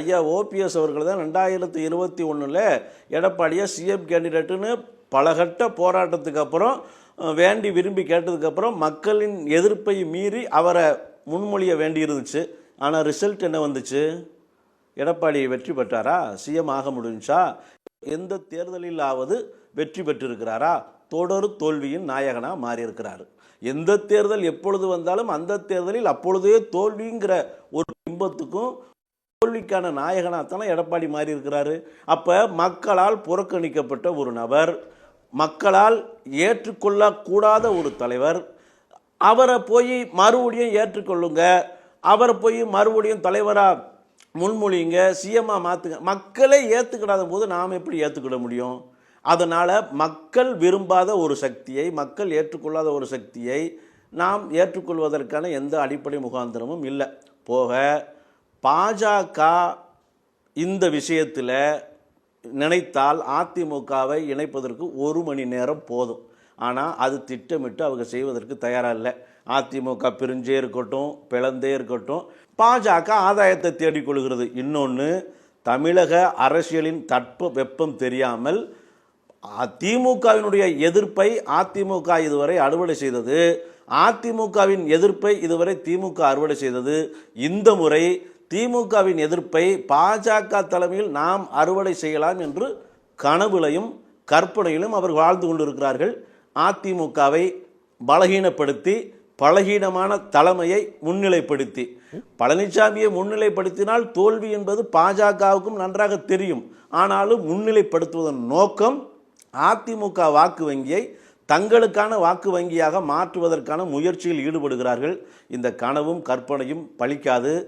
ஐயா ஓபிஎஸ் அவர்கள் தான் ரெண்டாயிரத்தி இருபத்தி ஒன்றில் எடப்பாடியை சிஎம் கேண்டிடேட்டுன்னு பலகட்ட போராட்டத்துக்கு அப்புறம் வேண்டி விரும்பி கேட்டதுக்கப்புறம் மக்களின் எதிர்ப்பை மீறி அவரை முன்மொழிய வேண்டியிருந்துச்சு. ஆனால் ரிசல்ட் என்ன வந்துச்சு? எடப்பாடி வெற்றி பெற்றாரா? சிஎம் ஆக முடிஞ்சா? எந்த தேர்தலிலாவது வெற்றி பெற்றிருக்கிறாரா? தொடர் தோல்வியின் நாயகனாக மாறியிருக்கிறார். எந்த தேர்தல் எப்பொழுது வந்தாலும் அந்த தேர்தலில் அப்பொழுதே தோல்விங்கிற ஒரு பிம்பத்துக்கும் தோல்விக்கான நாயகனாகத்தானே எடப்பாடி மாறி இருக்கிறாரு அப்போ மக்களால் புறக்கணிக்கப்பட்ட ஒரு நபர் மக்களால் ஏற்றுக்கொள்ளக்கூடாத ஒரு தலைவர். அவரை போய் மறுபடியும் ஏற்றுக்கொள்ளுங்க. அவரை போய் மறுபடியும் தலைவராக முன்மொழிங்க சிஎம்மாக மாற்றுங்க மக்களே ஏற்றுக்கிடாத போது நாம் எப்படி ஏற்றுக்கிட முடியும்? அதனால் மக்கள் விரும்பாத ஒரு சக்தியை மக்கள் ஏற்றுக்கொள்ளாத ஒரு சக்தியை நாம் ஏற்றுக்கொள்வதற்கான எந்த அடிப்படை முகாந்திரமும் இல்லை. போக பாஜக இந்த விஷயத்தில் நினைத்தால் அதிமுகவை இணைப்பதற்கு ஒரு மணி நேரம் போதும். ஆனால் அது திட்டமிட்டு அவங்க செய்வதற்கு தயாராக இல்லை. அதிமுக பிரிஞ்சே இருக்கட்டும் பிளந்தே இருக்கட்டும் பாஜக ஆதாயத்தை தேடிக்கொள்கிறது இன்னொன்று தமிழக அரசியலின் தட்ப வெப்பம் தெரியாமல் திமுகவினுடைய எதிர்ப்பை அதிமுக இதுவரை அறுவடை செய்தது அதிமுகவின் எதிர்ப்பை இதுவரை திமுக அறுவடை செய்தது. இந்த முறை திமுகவின் எதிர்ப்பை பாஜக தலைமையில் நாம் அறுவடை செய்யலாம் என்று கனவுலையும் கற்பனையிலும் அவர் வாழ்ந்து கொண்டிருக்கிறார்கள். அதிமுகவை பலகீனப்படுத்தி பலகீனமான தலைமையை முன்னிலைப்படுத்தி. பழனிசாமியை முன்னிலைப்படுத்தினால் தோல்வி என்பது பாஜகவுக்கும் நன்றாக தெரியும். ஆனாலும் முன்னிலைப்படுத்துவதன் நோக்கம் அதிமுக வாக்கு வங்கியை தங்களுக்கான வாக்கு வங்கியாக மாற்றுவதற்கான முயற்சியில் ஈடுபடுகிறார்கள். இந்த கனவும் கற்பனையும் பழிக்காது.